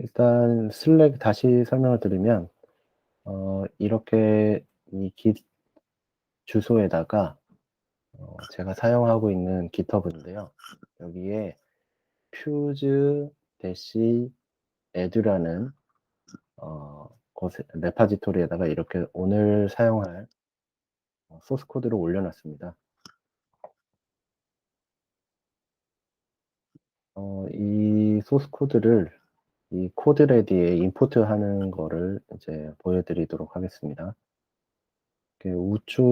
일단 슬랙 다시 설명을 드리면 어 이렇게 이 git 주소에다가 어 제가 사용하고 있는 GitHub인데요. 여기에 fuse dash add라는 어 레파지토리에다가 이렇게 오늘 사용할 어 소스 코드를 올려 놨습니다. 어 이 소스 코드를 이 코드레디에 임포트하는 거를 이제 보여드리도록 하겠습니다. 그 우측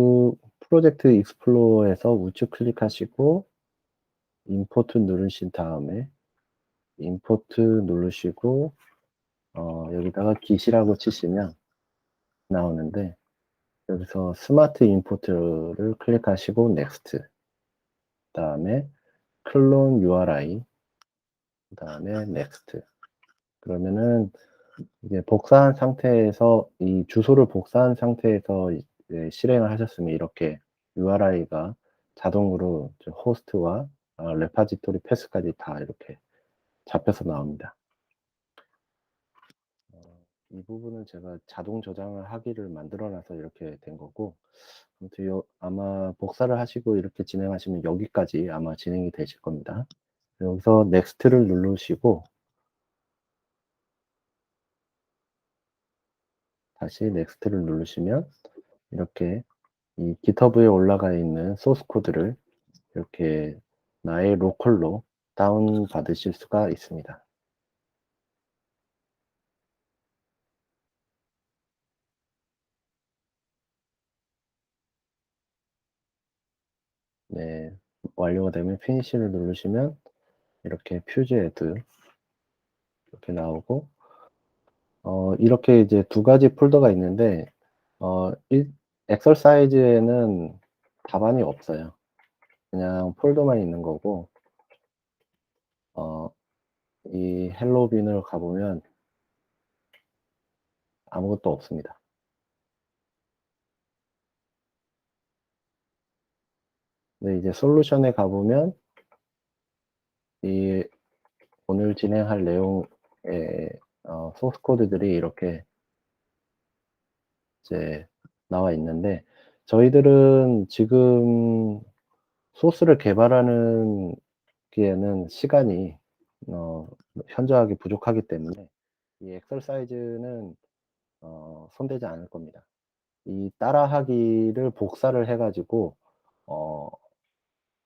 프로젝트 익스플로러에서 우측 클릭하시고 임포트 누르신 다음에 임포트 누르시고 어 여기다가 git이라고 치시면 나오는데 여기서 스마트 임포트를 클릭하시고 넥스트 그 다음에 클론 URI 그 다음에 넥스트 그러면은 이제 복사한 상태에서 이 주소를 복사한 상태에서 실행을 하셨으면 이렇게 URI가 자동으로 호스트와 아 레파지토리 패스까지 다 이렇게 잡혀서 나옵니다. 어이 부분은 제가 자동 저장을 하기를 만들어 놔서 이렇게 된 거고 아무튼 요 아마 복사를 하시고 이렇게 진행하시면 여기까지 아마 진행이 되실 겁니다. 여기서 넥스트를 누르시고 다시 넥스트를 누르시면 이렇게 이 GitHub에 올라가 있는 소스 코드를 이렇게 나의 로컬로 다운 받으실 수가 있습니다. 네. 완료가 되면 피니시를 누르시면 이렇게 add 이렇게 나오고 어 이렇게 이제 두 가지 폴더가 있는데 어 일 엑설사이즈에는 답안이 없어요. 그냥 폴더만 있는 거고 어 이 헬로 빈을 가 보면 아무것도 없습니다. 네 이제 솔루션에 가 보면 이 오늘 진행할 내용의 어 소스 코드들이 이렇게 이제 나와 있는데 저희들은 지금 소스를 개발하는 기에는 시간이 어 현저하게 부족하기 때문에 이 엑설사이즈는 어 손대지 않을 겁니다. 이 따라하기를 복사를 해 가지고 어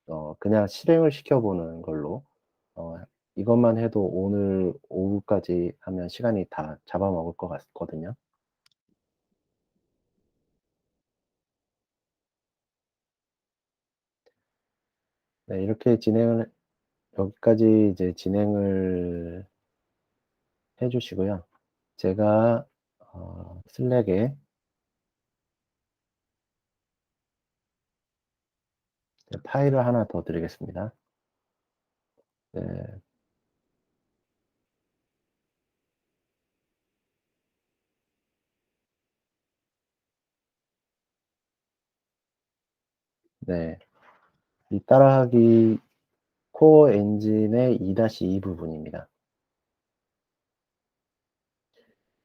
어 그냥 실행을 시켜 보는 걸로 어 이것만 해도 오늘 오후까지 하면 시간이 다 잡아먹을 것 같거든요. 네 이렇게 진행을 여기까지 이제 진행을 해 주시고요. 제가 어 슬랙에 네 파일을 하나 더 드리겠습니다. 네. 네. 이 따라하기 코어 엔진의 2-2 부분입니다.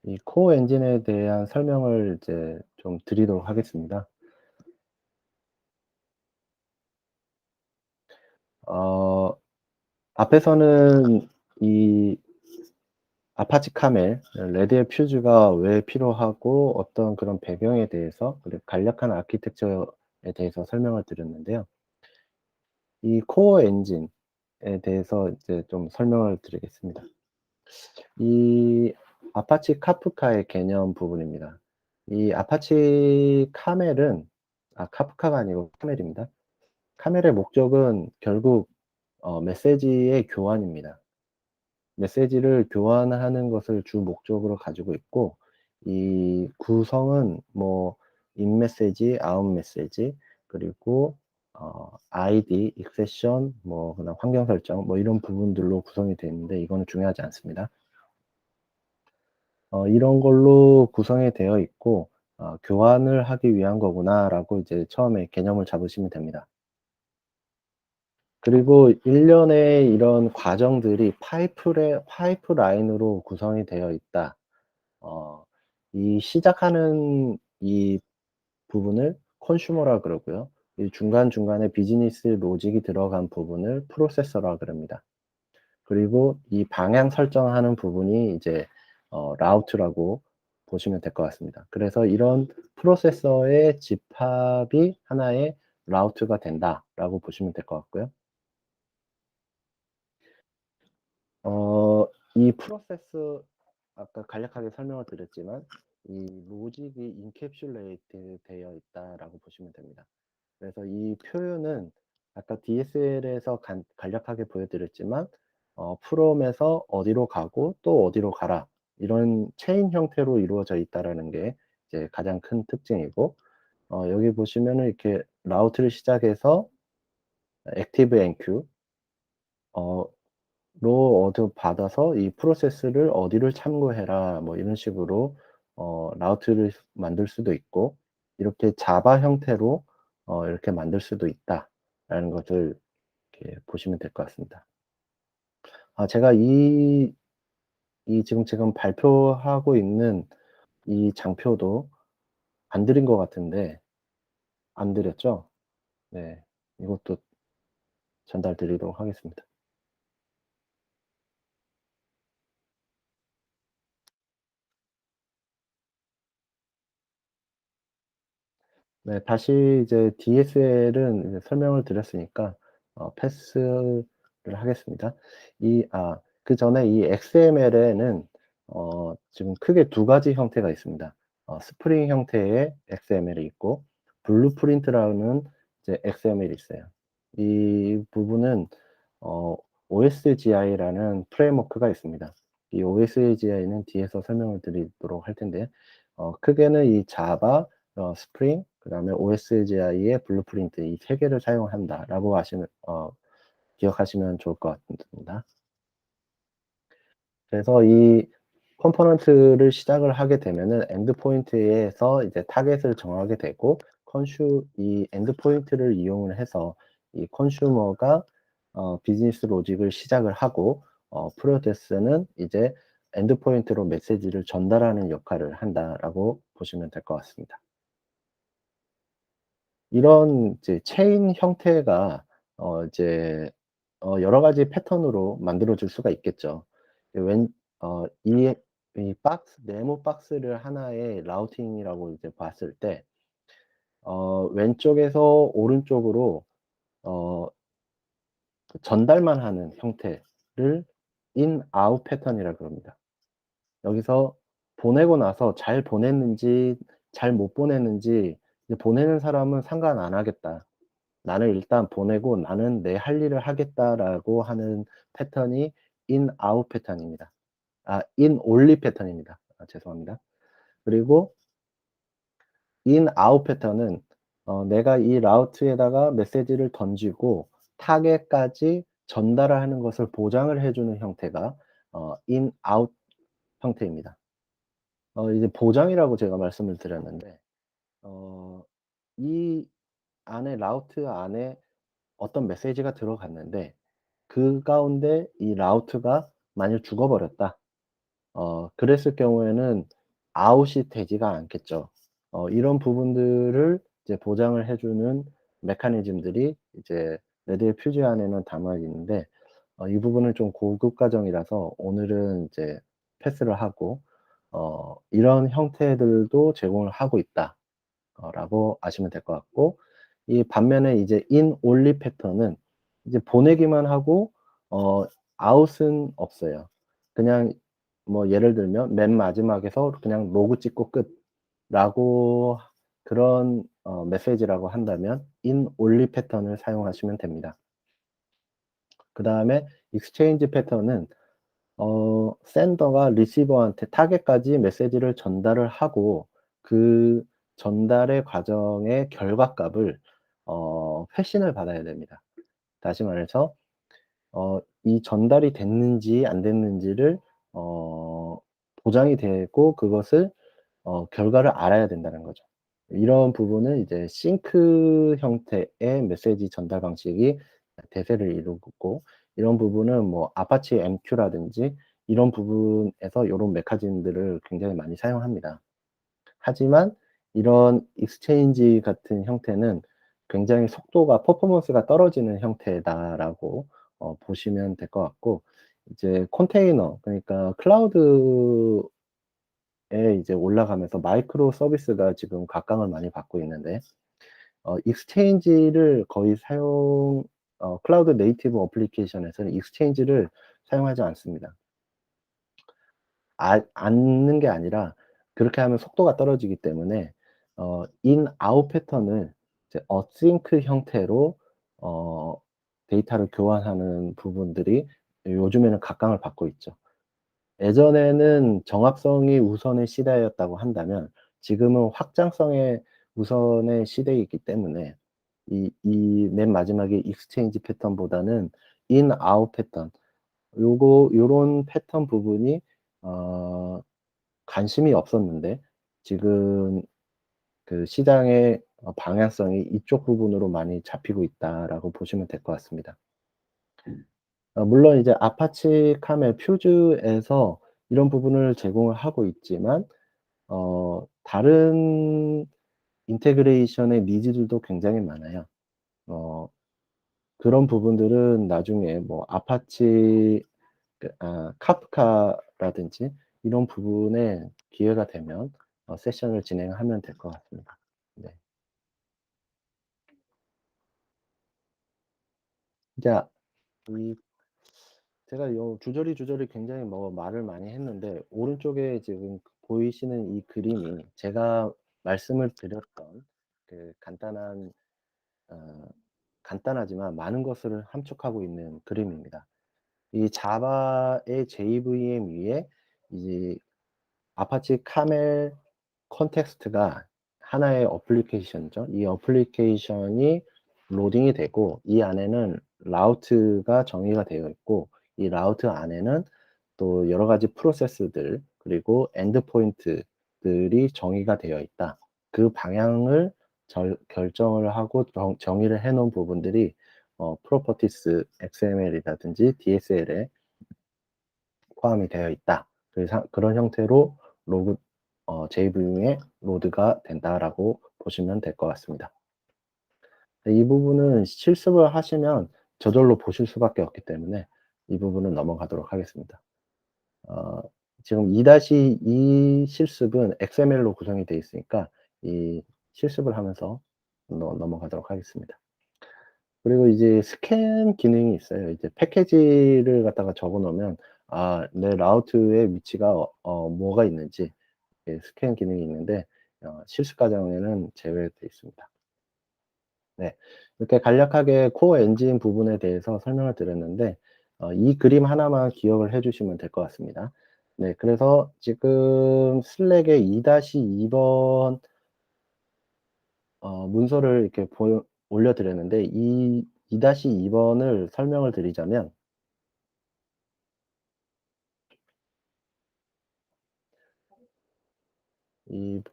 이 코어 엔진에 대한 설명을 이제 좀 드리도록 하겠습니다. 어 앞에서는 이 아파치 카멜, 레드의 퓨즈가 왜 필요하고 어떤 그런 배경에 대해서 그리고 간략한 아키텍처에 대해서 설명을 드렸는데요. 이 코어 엔진에 대해서 이제 좀 설명을 드리겠습니다. 이 아파치 카프카의 개념 부분입니다. 이 아파치 카멜은 아 카프카가 아니고 카멜입니다. 카멜의 목적은 결국 어 메시지의 교환입니다. 메시지를 교환하는 것을 주 목적으로 가지고 있고 이 구성은 뭐 in 메시지, out 메시지 그리고 어 아이디, 익세션 뭐 그다음 환경 설정 뭐 이런 부분들로 구성이 되어 있는데 이거는 중요하지 않습니다. 어 이런 걸로 구성이 되어 있고 어 '교환을 하기 위한 거구나.'라고 이제 처음에 개념을 잡으시면 됩니다. 그리고 일련의 이런 과정들이 파이프레 파이프라인으로 구성이 되어 있다. 어 이 시작하는 이 부분을 컨슈머라 그러고요. 이 중간중간에 비즈니스 로직이 들어간 부분을 프로세서라 그럽니다. 그리고 이 방향 설정하는 부분이 이제 어 라우트라고 보시면 될 것 같습니다. 그래서 이런 프로세서의 집합이 하나의 라우트가 된다라고 보시면 될 것 같고요. 어 이 프로세스 아까 간략하게 설명을 드렸지만 이 로직이 인캡슐레이트 되어 있다라고 보시면 됩니다. 그래서 이 표현은 아까 DSL에서 간 간략하게 보여드렸지만 어 프롬에서 어디로 가고 또 어디로 가라 이런 체인 형태로 이루어져 있다라는 게 이제 가장 큰 특징이고 어 여기 보시면은 이렇게 라우트를 시작해서 액티브 엔큐 어로 얻어 받아서 이 프로세스를 어디를 참고해라 뭐 이런 식으로 어 라우트를 만들 수도 있고 이렇게 자바 형태로 어 이렇게 만들 수도 있다라는 것을 이렇게 보시면 될 것 같습니다. 아 제가 이 이 지금 지금 발표하고 있는 이 장표도 안 드린 것 같은데 안 드렸죠? 네. 이것도 전달 드리도록 하겠습니다. 네. 다시 이제 DSL은 이제 설명을 드렸으니까 어 패스를 하겠습니다. 이 아 그 전에 이 XML에는 어 지금 크게 두 가지 형태가 있습니다. 어 스프링 형태의 XML이 있고 블루프린트라는 이제 XML이 있어요. 이 부분은 어 OSGI라는 프레임워크가 있습니다. 이 OSGI는 뒤에서 설명을 드리도록 할 텐데 어 크게는 이 자바, 어 스프링, 그 다음에 OSGI의 블루프린트 이 세 개를 사용한다라고 하시면 어 기억하시면 좋을 것 같습니다. 그래서 이 컴포넌트를 시작을 하게 되면은 엔드포인트에서 이제 타겟을 정하게 되고 컨슈 이 엔드포인트를 이용을 해서 이 컨슈머가 어 비즈니스 로직을 시작을 하고 어 프로세스는 이제 엔드포인트로 메시지를 전달하는 역할을 한다라고 보시면 될 것 같습니다. 이런 이제 체인 형태가 어 이제 어 여러 가지 패턴으로 만들어질 수가 있겠죠. 이웬어 이 이 박스 네모 박스를 하나의 라우팅이라고 이제 봤을 때 어 왼쪽에서 오른쪽으로 어 전달만 하는 형태를 인 아웃 패턴이라 그럽니다. 여기서 보내고 나서 잘 보냈는지 잘 못 보냈는지 이제 보내는 사람은 상관 안 하겠다. 나는 일단 보내고 나는 내 할 일을 하겠다라고 하는 패턴이 인 아웃 패턴입니다. 아인 온리 패턴입니다. 아 죄송합니다. 그리고 인 아웃 패턴은 어 내가 이 라우트에다가 메시지를 던지고 타겟까지 전달을 하는 것을 보장을 해 주는 형태가 어인 아웃 형태입니다. 어 이제 보장이라고 제가 말씀을 드렸는데 어 이 안에 라우트 안에 어떤 메시지가 들어갔는데 그 가운데 이 라우트가 만일 죽어 버렸다. 어 그랬을 경우에는 아웃이 되지가 않겠죠. 어 이런 부분들을 이제 보장을 해 주는 메커니즘들이 이제 레드의 퓨즈 안에는 담아 있는데 어 이 부분은 좀 고급 과정이라서 오늘은 이제 패스를 하고 어 이런 형태들도 제공을 하고 있다. 어 라고 아시면 될 것 같고 이 반면에 이제 인 온리 패턴은 이제 보내기만 하고 어 아웃은 없어요. 그냥 뭐 예를 들면 맨 마지막에서 그냥 로그 찍고 끝라고 그런 어 메시지라고 한다면 인 온리 패턴을 사용하시면 됩니다. 그 다음에 익스체인지 패턴은 어 센더가 리시버한테 타겟까지 메시지를 전달을 하고 그 전달의 과정의 결과값을 어 회신을 받아야 됩니다. 다시 말해서 어 이 전달이 됐는지 안 됐는지를 어 보장이 되고 그것을 어 결과를 알아야 된다는 거죠. 이런 부분은 이제 싱크 형태의 메시지 전달 방식이 대세를 이루고 이런 부분은 뭐 아파치 MQ라든지 이런 부분에서 요런 메커니즘들을 굉장히 많이 사용합니다. 하지만 이런 익스체인지 같은 형태는 굉장히 속도가 퍼포먼스가 떨어지는 형태다라고 어 보시면 될 것 같고 이제 컨테이너 그러니까 클라우드에 이제 올라가면서 마이크로 서비스가 지금 각광을 많이 받고 있는데 어 익스체인지를 거의 사용 어 클라우드 네이티브 어플리케이션에서는 익스체인지를 사용하지 않습니다. 아 않는 게 아니라 그렇게 하면 속도가 떨어지기 때문에 어 인 아웃 패턴을 이제 어싱크 형태로 어 데이터를 교환하는 부분들이 요즘에는 각광을 받고 있죠. 예전에는 정확성이 우선의 시대였다고 한다면 지금은 확장성의 우선의 시대이기 때문에 이 이 맨 마지막에 익스체인지 패턴보다는 인 아웃 패턴 요거 요런 패턴 부분이 어 관심이 없었는데 지금 그 시장의 어 방향성이 이쪽 부분으로 많이 잡히고 있다라고 보시면 될 것 같습니다. 어 물론 이제 아파치 카멜 퓨즈에서 이런 부분을 제공을 하고 있지만 어 다른 인테그레이션의 니즈들도 굉장히 많아요. 어 그런 부분들은 나중에 뭐 아파치 그아 카프카라든지 이런 부분에 기회가 되면 어 세션을 진행하면 될 것 같습니다. 네. 자 이 제가 요 주저리, 주저리 굉장히 뭐 말을 많이 했는데 오른쪽에 지금 보이시는 이 그림이 제가 말씀을 드렸던 그 간단한 어 간단하지만 많은 것을 함축하고 있는 그림입니다. 이 자바의 JVM 위에 이제 아파치 카멜 컨텍스트가 하나의 어플리케이션이죠. 이 어플리케이션이 로딩이 되고 이 안에는 라우트가 정의가 되어 있고 이 라우트 안에는 또 여러 가지 프로세스들 그리고 엔드 포인트들이 정의가 되어 있다. 그 방향을 절 결정을 하고 정 정의를 해 놓은 부분들이 어 프로퍼티스 XML이라든지 DSL에 포함이 되어 있다. 그래서 그런 형태로 로그 어 JVM에 로드가 된다라고 보시면 될 것 같습니다. 네, 이 부분은 실습을 하시면 저절로 보실 수밖에 없기 때문에 이 부분은 넘어가도록 하겠습니다. 어 지금 2-2 실습은 XML로 구성이 되어 있으니까 이 실습을 하면서 넘 넘어가도록 하겠습니다. 그리고 이제 스캔 기능이 있어요. 이제 패키지를 갖다가 적어 놓으면 아 내 라우트의 위치가 어 뭐가 있는지 예 스캔 기능이 있는데 어 실습 과정에는 제외되어 있습니다. 네. 이렇게 간략하게 코어 엔진 부분에 대해서 설명을 드렸는데 어 이 그림 하나만 기억을 해 주시면 될 것 같습니다. 네. 그래서 지금 슬랙에 2-2번 어 문서를 이렇게 보여 올려 드렸는데 이 2-2 번을 설명을 드리자면 이2-2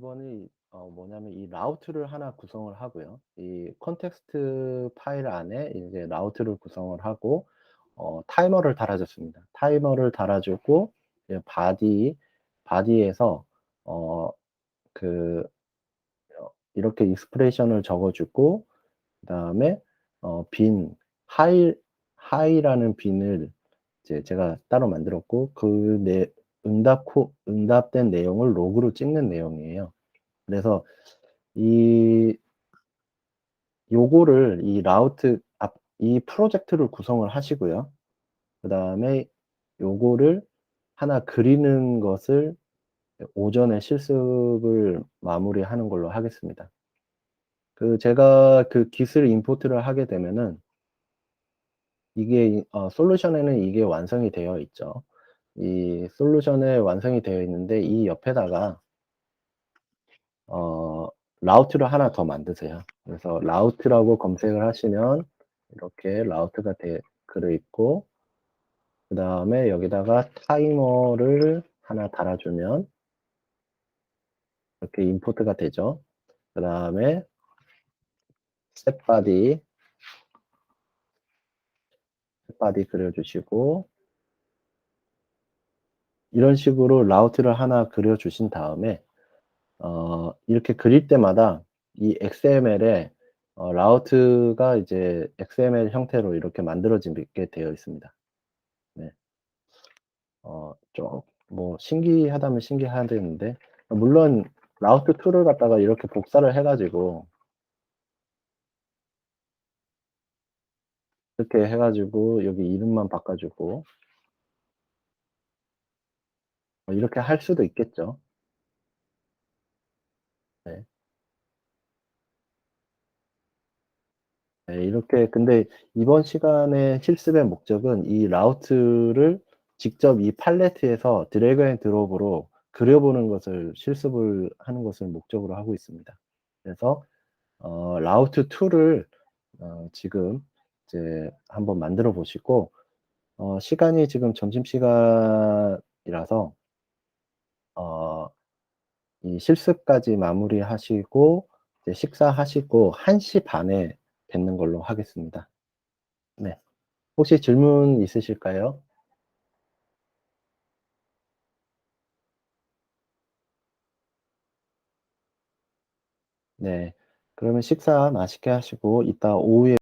번이 어 뭐냐면 이 라우트를 하나 구성을 하고요. 이 컨텍스트 파일 안에 이제 라우트를 구성을 하고 어 타이머를 달아 줬습니다. 타이머를 달아 주고 이제 바디 바디에서 어그어 이렇게 익스프레션을 적어 주고 그 다음에 어 빈 하이 하이라는 빈을 이제 제가 따로 만들었고 그 내 응답 코 응답된 내용을 로그로 찍는 내용이에요. 그래서 이 요거를 이 라우트 앞 이 프로젝트를 구성을 하시고요. 그다음에 요거를 하나 그리는 것을 예 오전에 실습을 마무리하는 걸로 하겠습니다. 그 제가 그 깃을 임포트를 하게 되면은 이게 이어 솔루션에는 이게 완성이 되어 있죠. 이 솔루션에 완성이 되어 있는데 이 옆에다가 어 라우트를 하나 더 만드세요. 그래서 라우트라고 검색을 하시면 이렇게 라우트가 돼 글어 있고 그 다음에 여기다가 타이머를 하나 달아 주면 이렇게 임포트가 되죠. 그 다음에 set body set body 그려 주시고 이런 식으로 라우트를 하나 그려 주신 다음에 어 이렇게 그릴 때마다 이 XML에 어 라우트가 이제 XML 형태로 이렇게 만들어지게 되어 있습니다. 네. 어 좀뭐 신기하다면 신기하겠는데 물론 라우트 툴을 갖다가 이렇게 복사를 해 가지고 이렇게 해 가지고 여기 이름만 바꿔 주고 어 이렇게 할 수도 있겠죠. 네. 네 이렇게 근데 이번 시간의 실습의 목적은 이 라우트를 직접 이 팔레트에서 드래그 앤 드롭으로 그려 보는 것을 실습을 하는 것을 목적으로 하고 있습니다. 그래서 어 라우트 툴을 어 지금 이제 한번 만들어 보시고 어 시간이 지금 점심 시간이라서 어 이 실습까지 마무리하시고 이제 식사하시고 1시 반에 뵙는 걸로 하겠습니다. 네. 혹시 질문 있으실까요? 네. 그러면 식사 맛있게 하시고 이따 오후에